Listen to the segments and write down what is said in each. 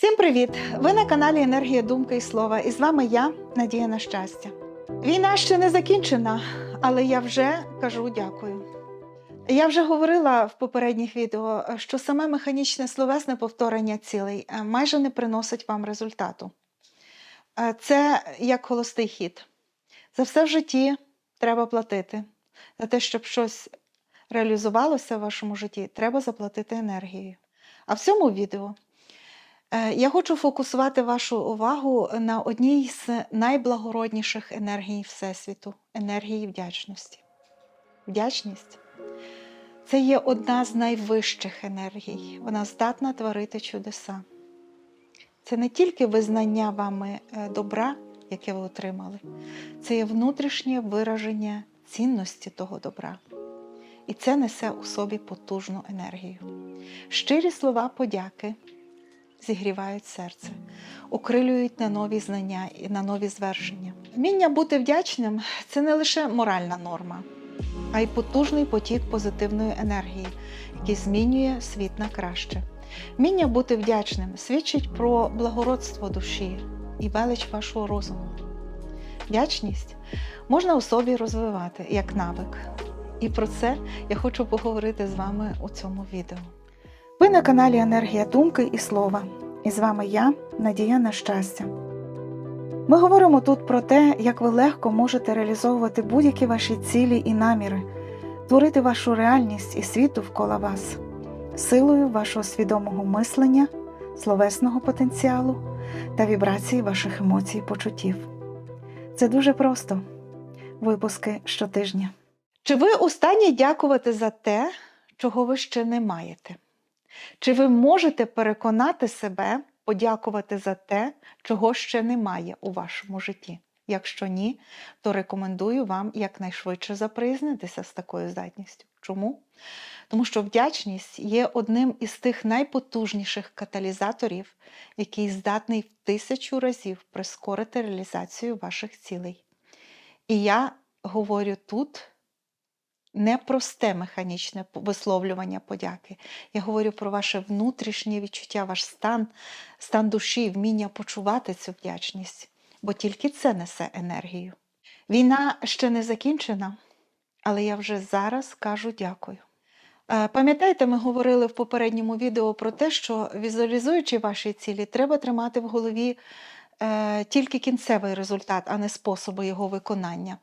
Всім привіт! Ви на каналі Енергія Думки і Слова. І з вами я, Надія на щастя. Війна ще не закінчена, але я вже кажу дякую. Я вже говорила в попередніх відео, що саме механічне словесне повторення цілей е, майже не приносить вам результату. Е, Це як холостий хід. За все в житті треба платити. За те, щоб щось реалізувалося в вашому житті, треба заплатити енергією. А в цьому відео Я хочу фокусувати вашу увагу на одній з найблагородніших енергій Всесвіту енергії вдячності. Вдячність це є одна з найвищих енергій. Вона здатна творити чудеса. Це не тільки визнання вами е, добра, яке ви отримали, це є внутрішнє вираження цінності того добра. І це несе у собі потужну енергію. Щирі слова подяки зігрівають серце, окрилюють на нові знання і на нові звершення. Вміння бути вдячним це не лише моральна норма, а й потужний потік позитивної енергії, який змінює світ на краще. Вміння бути вдячним свідчить про благородство душі і велич вашого розуму. Вдячність можна у собі розвивати як навик. І про це я хочу поговорити з вами у цьому відео. Ви на каналі Енергія Думки і Слова. І з вами я, Надія на щастя. Ми говоримо тут про те, як ви легко можете реалізовувати будь-які ваші цілі і наміри, творити вашу реальність і світ довкола вас, силою вашого свідомого мислення, словесного потенціалу та вібрації ваших емоцій і почуттів. Це дуже просто. Випуски щотижня. Чи ви у дякувати за те, чого ви ще не маєте? Чи ви можете переконати себе подякувати за те, чого ще немає у вашому житті? Якщо ні, то рекомендую вам якнайшвидше заприязнитися з такою здатністю. Чому? Тому що вдячність є одним із тих найпотужніших каталізаторів, який здатний в тисячу разів прискорити реалізацію ваших цілей. І я говорю тут не просте механічне висловлювання подяки. Я говорю про ваше внутрішнє відчуття, ваш стан, стан душі, вміння почувати цю вдячність, бо тільки це несе енергію. Війна ще не закінчена, але я вже зараз кажу дякую. Е, Пам'ятаєте, ми говорили в попередньому відео про те, що візуалізуючи ваші цілі, треба тримати в голові е, тільки кінцевий результат, а не способи його виконання.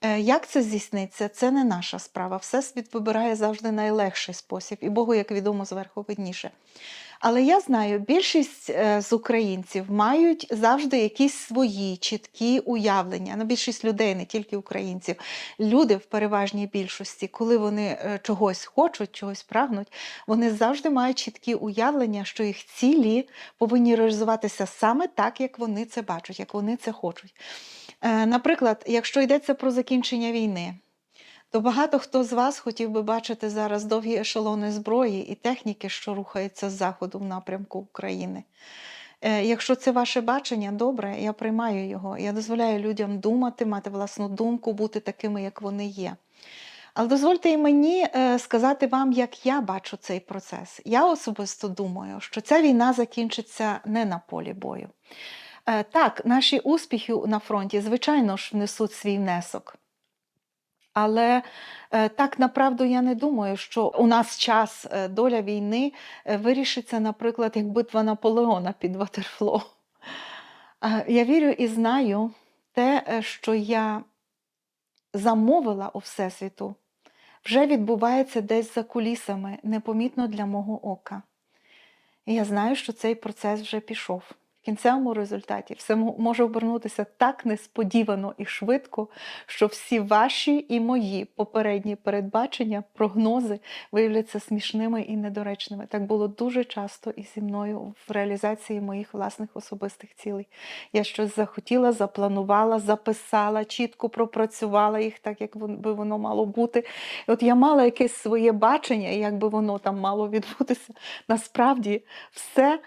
Е, Як це здійсниться, це не наша справа. Всесвіт вибирає завжди найлегший спосіб, і Богу, як відомо, зверху видніше. Але я знаю, більшість е, з українців мають завжди якісь свої чіткі уявлення. Ну, більшість людей, не тільки українців. Люди в переважній більшості, коли вони е, чогось хочуть, чогось прагнуть, вони завжди мають чіткі уявлення, що їх цілі повинні реалізуватися саме так, як вони це бачать, як вони це хочуть. Е, Наприклад, якщо йдеться про закінчення війни, то багато хто з вас хотів би бачити зараз довгі ешелони зброї і техніки, що рухаються з заходу в напрямку України. Е, Якщо це ваше бачення, добре, я приймаю його. Я дозволяю людям думати, мати власну думку, бути такими, як вони є. Але дозвольте і мені е, сказати вам, як я бачу цей процес. Я особисто думаю, що ця війна закінчиться не на полі бою. Е, Так, наші успіхи на фронті, звичайно ж, внесуть свій внесок. Але е, так направду я не думаю, що у нас час е, доля війни вирішиться, наприклад, як битва Наполеона під Ватерфло. Е, Я вірю і знаю те, що я замовила у Всесвіту, вже відбувається десь за кулісами, непомітно для мого ока. І я знаю, що цей процес вже пішов. Кінцевому результаті все може обернутися так несподівано і швидко, що всі ваші і мої попередні передбачення, прогнози виявляться смішними і недоречними. Так було дуже часто і зі мною в реалізації моїх власних особистих цілей. Я щось захотіла, запланувала, записала, чітко пропрацювала їх так, як би воно мало бути. І от я мала якесь своє бачення, як би воно там мало відбутися. Насправді все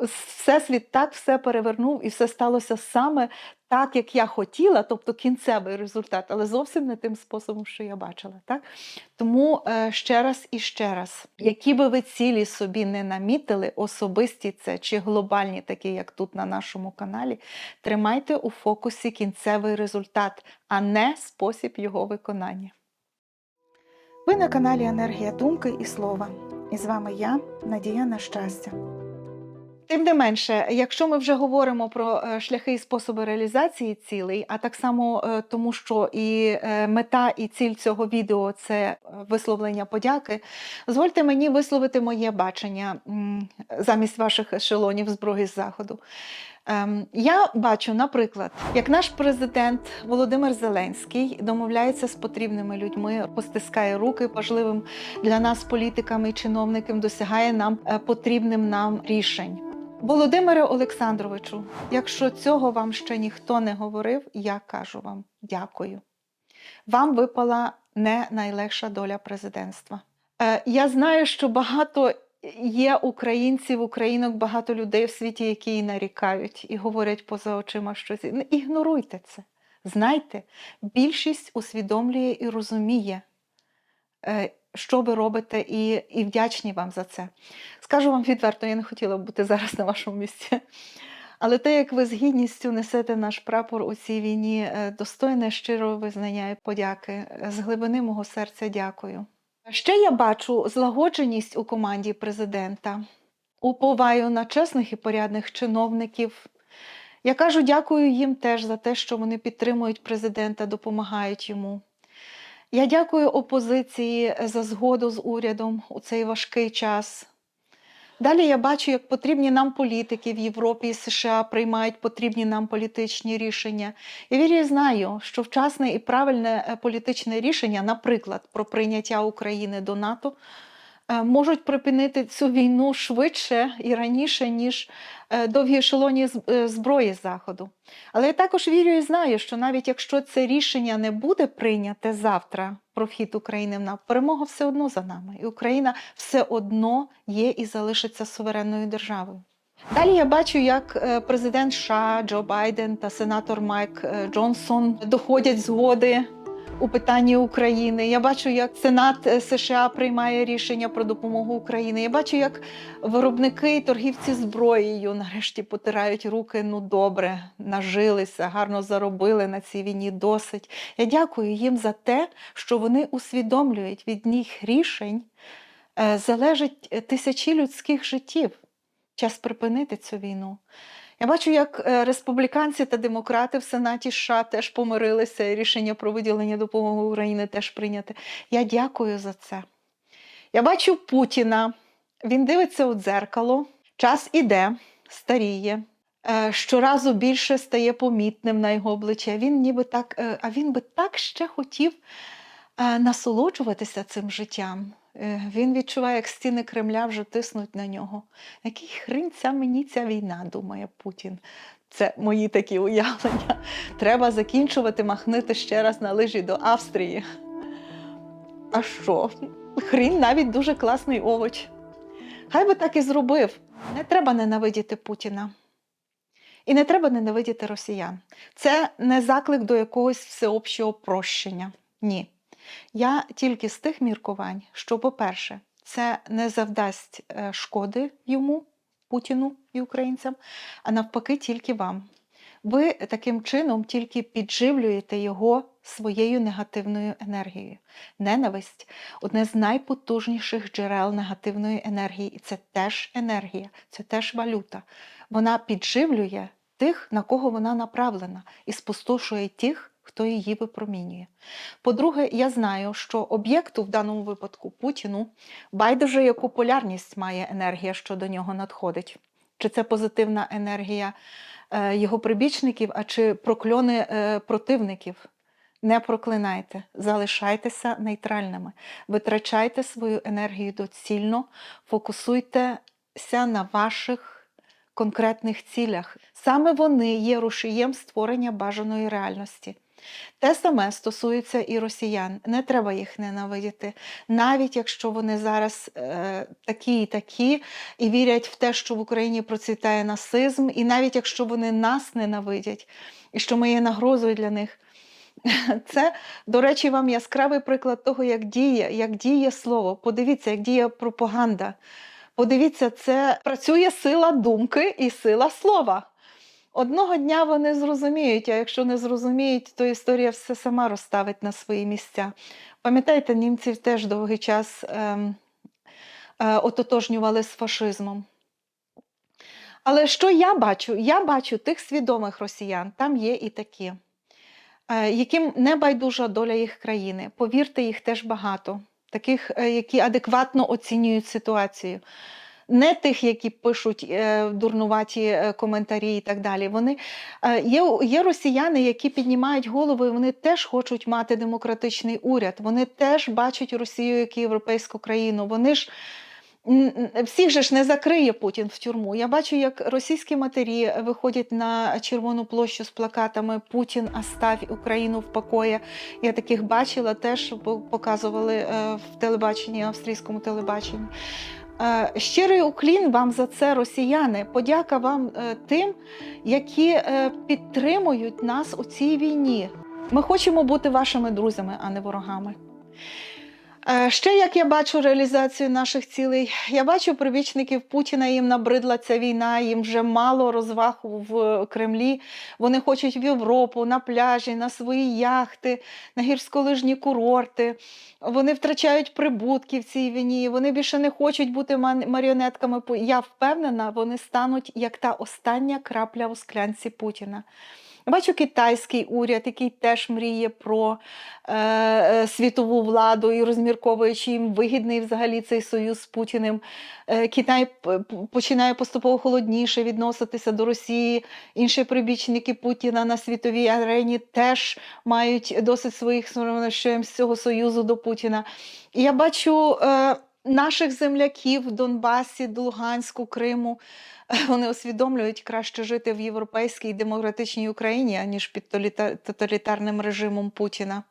всесвіт так все перевернув і все сталося саме так, як я хотіла, тобто кінцевий результат, але зовсім не тим способом, що я бачила. Так? Тому е, ще раз і ще раз, які би ви цілі собі не намітили, особисті це чи глобальні, такі як тут на нашому каналі, тримайте у фокусі кінцевий результат, а не спосіб його виконання. Ви на каналі Енергія Думки і Слова. І з вами я, Надія на щастя. Тим не менше, якщо ми вже говоримо про е, шляхи і способи реалізації цілей, а так само е, тому, що і е, мета, і ціль цього відео це висловлення подяки, дозвольте мені висловити моє бачення замість ваших ешелонів зброї з заходу. Ем, Я бачу, наприклад, як наш президент Володимир Зеленський домовляється з потрібними людьми, постискає руки важливим для нас, політикам і чиновникам, досягає нам потрібним нам рішень. Володимире Олександровичу, якщо цього вам ще ніхто не говорив, я кажу вам дякую. Вам випала не найлегша доля президентства. Е, Я знаю, що багато є українців, українок, багато людей в світі, які і нарікають і говорять поза очима щось. Ігноруйте це. Знайте, більшість усвідомлює і розуміє, е, що ви робите, і, і вдячні вам за це. Скажу вам відверто, я не хотіла б бути зараз на вашому місці. Але те, як ви з гідністю несете наш прапор у цій війні, е, достойне щирого визнання і подяки. З глибини мого серця дякую. Ще я бачу злагодженість у команді президента, уповаю на чесних і порядних чиновників. Я кажу дякую їм теж за те, що вони підтримують президента, допомагають йому. Я дякую опозиції за згоду з урядом у цей важкий час. Далі я бачу, як потрібні нам політики в Європі і США приймають потрібні нам політичні рішення. Я вірю і знаю, що вчасне і правильне е, політичне рішення, наприклад, про прийняття України до НАТО, е, можуть припинити цю війну швидше і раніше, ніж е, довгі ешелоні е, зброї Заходу. Але я також вірю і знаю, що навіть якщо це рішення не буде прийняте завтра про вхід України в НАТО, перемога все одно за нами, і Україна все одно є і залишиться суверенною державою. Далі я бачу, як е, президент США Джо Байден та сенатор Майк е, Джонсон доходять згоди у питанні України. Я бачу, як Сенат е, США приймає рішення про допомогу Україні. Я бачу, як виробники і торгівці зброєю нарешті потирають руки. Ну добре, нажилися, гарно заробили на цій війні досить. Я дякую їм за те, що вони усвідомлюють від них рішень е, залежить е, тисячі людських життів. Час припинити цю війну. Я бачу, як е, республіканці та демократи в Сенаті США теж помирилися, і рішення про виділення допомоги Україні теж прийняте. Я дякую за це. Я бачу Путіна. Він дивиться у дзеркало, час іде, старіє. е, Щоразу більше стає помітним на його обличчя. Він ніби так, е, а він би так ще хотів насолоджуватися цим життям. Е, Він відчуває, як стіни Кремля вже тиснуть на нього. Який хрін ця мені ця війна, думає Путін. Це мої такі уявлення. Треба закінчувати махнити ще раз на лижі до Австрії. А що? Хрін навіть дуже класний овоч. Хай би так і зробив. Не треба ненавидіти Путіна. І не треба ненавидіти росіян. Це не заклик до якогось всеобщого прощення. Ні. Я тільки з тих міркувань, що, по-перше, це не завдасть е, шкоди йому, Путіну і українцям, а навпаки, тільки вам. Ви таким чином тільки підживлюєте його своєю негативною енергією. Ненависть одне з найпотужніших джерел негативної енергії, і це теж енергія, це теж валюта. Вона підживлює тих, на кого вона направлена, і спустошує тих, хто її випромінює. По-друге, я знаю, що об'єкту, в даному випадку Путіну, байдуже яку полярність має енергія, що до нього надходить. Чи це позитивна енергія е, його прибічників, а чи прокльони е, противників. Не проклинайте, залишайтеся нейтральними, витрачайте свою енергію доцільно, фокусуйтеся на ваших конкретних цілях. Саме вони є рушієм створення бажаної реальності. Те саме стосується і росіян. Не треба їх ненавидіти, навіть якщо вони зараз е, такі і такі, і вірять в те, що в Україні процвітає насизм, і навіть якщо вони нас ненавидять, і що ми є нагрозою для них. Це, до речі, вам яскравий приклад того, як діє, як діє слово. Подивіться, як діє пропаганда. Подивіться, це працює сила думки і сила слова. Одного дня вони зрозуміють, а якщо не зрозуміють, то історія все сама розставить на свої місця. Пам'ятаєте, німців теж довгий час ем, е, ототожнювали з фашизмом. Але що я бачу? Я бачу тих свідомих росіян, там є і такі, е, яким не байдужа доля їх країни. Повірте, їх теж багато, таких, е, які адекватно оцінюють ситуацію. Не тих, які пишуть е, дурнуваті е, коментарі і так далі. Вони е, є, є росіяни, які піднімають голови, і вони теж хочуть мати демократичний уряд. Вони теж бачать Росію як європейську країну. Вони ж всіх же ж не закриє Путін в тюрму. Я бачу, як російські матері виходять на Червону площу з плакатами Путін оставь Україну в покої. Я таких бачила, теж по- показували в телебаченні, австрійському телебаченні. Е, Щирий уклін вам за це, росіяни. Подяка вам е, тим, які е, підтримують нас у цій війні. Ми хочемо бути вашими друзями, а не ворогами. Е, Ще як я бачу реалізацію наших цілей, я бачу прибічників Путіна, їм набридла ця війна, їм вже мало розваг в Кремлі. Вони хочуть в Європу, на пляжі, на свої яхти, на гірськолижні курорти. Вони втрачають прибутки в цій війні. Вони більше не хочуть бути маріонетками. Я впевнена, вони стануть як та остання крапля у склянці Путіна. Бачу китайський уряд, який теж мріє про е, е, світову владу і розмірковує, чи їм вигідний взагалі цей союз з Путіним. Е, Китай починає поступово холодніше відноситися до Росії. Інші прибічники Путіна на світовій арені теж мають досить своїх що з цього союзу до Путіна. І я бачу е, наших земляків в Донбасі, Луганську, Криму. Вони усвідомлюють краще жити в європейській демократичній Україні, аніж під тоталітарним режимом Путіна.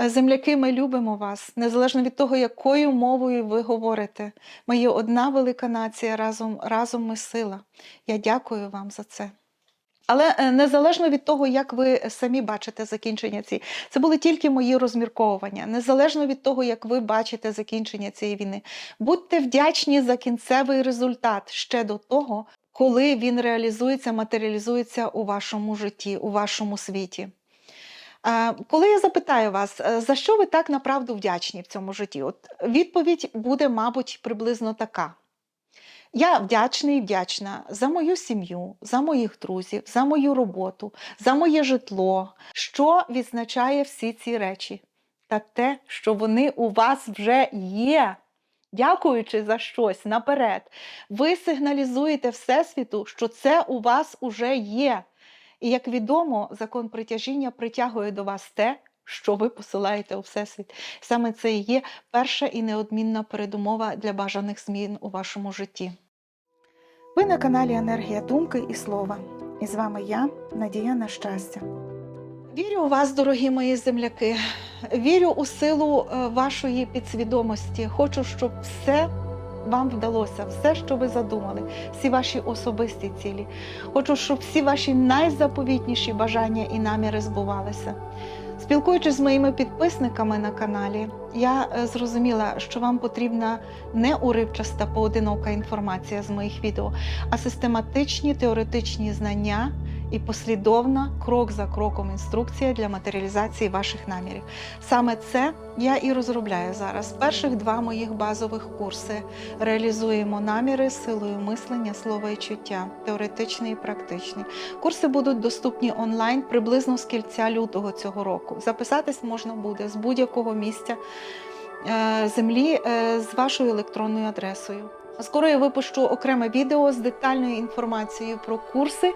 Е, Земляки, ми любимо вас, незалежно від того, якою мовою ви говорите. Ми є одна велика нація, разом, разом ми сила. Я дякую вам за це. Але е, незалежно від того, як ви самі бачите закінчення цієї, це були тільки мої розмірковування. Незалежно від того, як ви бачите закінчення цієї війни, будьте вдячні за кінцевий результат ще до того, коли він реалізується, матеріалізується у вашому житті, у вашому світі. Е, Коли я запитаю вас, е, за що ви так направду вдячні в цьому житті? От відповідь буде, мабуть, приблизно така. Я вдячний і вдячна за мою сім'ю, за моїх друзів, за мою роботу, за моє житло, що відзначає всі ці речі, та те, що вони у вас вже є. Дякуючи за щось наперед, ви сигналізуєте Всесвіту, що це у вас уже є. І як відомо, закон притяжіння притягує до вас те, що ви посилаєте у Всесвіт. Саме це і є перша і неодмінна передумова для бажаних змін у вашому житті. Ви на каналі Енергія Думки і Слова. І з вами я, Надія на щастя. Вірю у вас, дорогі мої земляки. Вірю у силу е, вашої підсвідомості. Хочу, щоб все вам вдалося, все, що ви задумали, всі ваші особисті цілі. Хочу, щоб всі ваші найзаповітніші бажання і наміри збувалися. Спілкуючись з моїми підписниками на каналі, я е, зрозуміла, що вам потрібна не уривчаста поодинока інформація з моїх відео, а систематичні теоретичні знання і послідовна крок за кроком інструкція для матеріалізації ваших намірів. Саме це я і розробляю зараз. Перших два моїх базових курси реалізуємо наміри силою мислення, слова і чуття, теоретичний і практичний. Курси будуть доступні онлайн приблизно з кільця лютого цього року. Записатись можна буде з будь-якого місця е, землі е, з вашою електронною адресою. Скоро я випущу окреме відео з детальною інформацією про курси.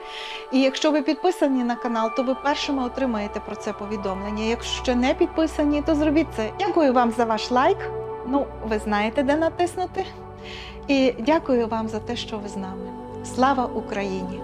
І якщо ви підписані на канал, то ви першими отримаєте про це повідомлення. Якщо ще не підписані, то зробіть це. Дякую вам за ваш лайк. Ну, ви знаєте, де натиснути. І дякую вам за те, що ви з нами. Слава Україні!